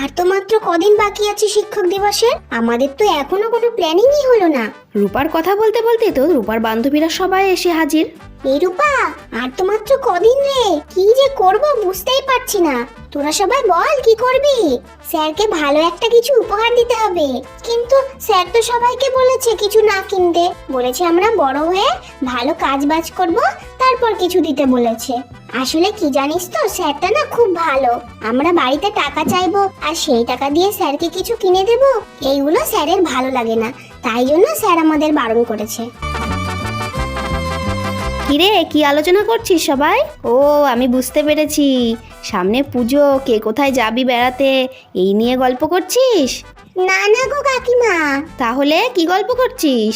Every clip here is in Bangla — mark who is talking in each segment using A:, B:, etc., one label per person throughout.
A: আর তো মাত্র কদিন বাকি আছে শিক্ষক দিবসের। আমাদের তো এখনও কোনো প্ল্যানিংই হলো না।
B: রূপার কথা বলতে বলতে তো রূপার বান্ধবীরা সবাই এসে হাজির।
A: এই রূপা আর তো মাত্র কদিন রে? কি যে করব বুঝতেই পারছি না। তোরা সবাই বল কি করবি? স্যারকে ভালো একটা কিছু উপহার দিতে হবে। কিন্তু স্যার তো সবাইকে বলেছে কিছু না কিনতে। বলেছে আমরা বড় হয়ে ভালো কাজ বাজ করব, তারপর কিছু দিতে বলেছে। আসলে কি জানিস তো, স্যারটা না খুব ভালো। আমরা বাড়িতে টাকা চাইব, আর সেই টাকা দিয়ে স্যারকে কিছু কিনে দেব। এইগুলো স্যারের ভালো লাগে না। তাই জন্য স্যার আমাদের বারণ করেছে।
B: কিরে কি আলোচনা করছিস সবাই? ও আমি বুঝতে পেরেছি। সামনে পুজো কে কোথায় যাবি বেড়াতে এই নিয়ে গল্প করছিস?
A: না না গো কাকিমা।
B: তাহলে কি গল্প করছিস?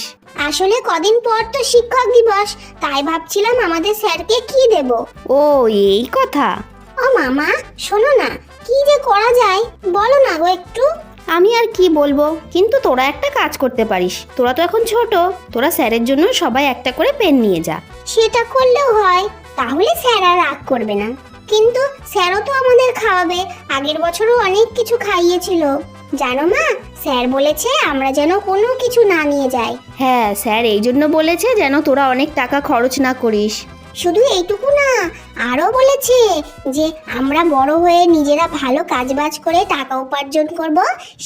A: আসলে কদিন পর তো শিক্ষক দিবস তাই ভাবছিলাম আমাদের স্যারকে কি দেব।
B: ও এই কথা।
A: ও মামা শোনো না কি যে করা যায় বলো না গো একটু।
B: আমি আর কি বলব কিন্তু তোরা একটা কাজ করতে পারিস। তোরা তো এখন ছোট তোরা স্যারের জন্য সবাই একটা করে পেন নিয়ে যা।
A: সেটা করলেও হয় তাহলে স্যার আর রাগ করবে না। কিন্তু স্যারও তো আমাদের খাওয়াবে আগের বছরও অনেক কিছু খাইয়েছিল। জানো মা স্যার বলেছে আমরা যেন কোনো কিছু না নিয়ে যাই।
B: হ্যাঁ স্যার এই জন্য বলেছে যেন তোরা অনেক টাকা খরচ না করিস।
A: শুধু এইটুকু আরও বলেছে যে আমরা বড় হয়ে নিজেরা ভালো কাজবাজ করে টাকা উপার্জন করব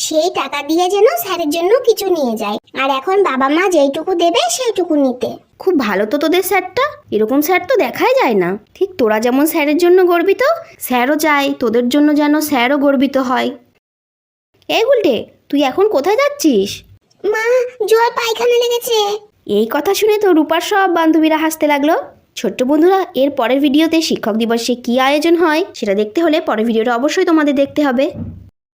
A: সেই টাকা দিয়ে যেন স্যারের জন্য কিছু নিয়ে যায়। আর এখন বাবা মা যেইটুকু দেবে সেইটুকু নিতে।
B: খুব ভালো তো তোদের স্যারটা এরকম স্যার তো দেখাই যায় না। ঠিক তোরা যেমন স্যারের জন্য গর্বিত স্যারও চায় তোদের জন্য যেন স্যারও গর্বিত হয়। এই গুলটে তুই এখন কোথায় যাচ্ছিস?
A: মা জোর পায়খানা লেগেছে।
B: এই কথা শুনে তো রূপার সব বান্ধবীরা হাসতে লাগল। ছোট্ট বন্ধুরা, এর পরের ভিডিওতে শিক্ষক দিবসে কি আয়োজন হয়, সেটা দেখতে হলে পরের ভিডিওটা অবশ্যই তোমাদের দেখতে হবে।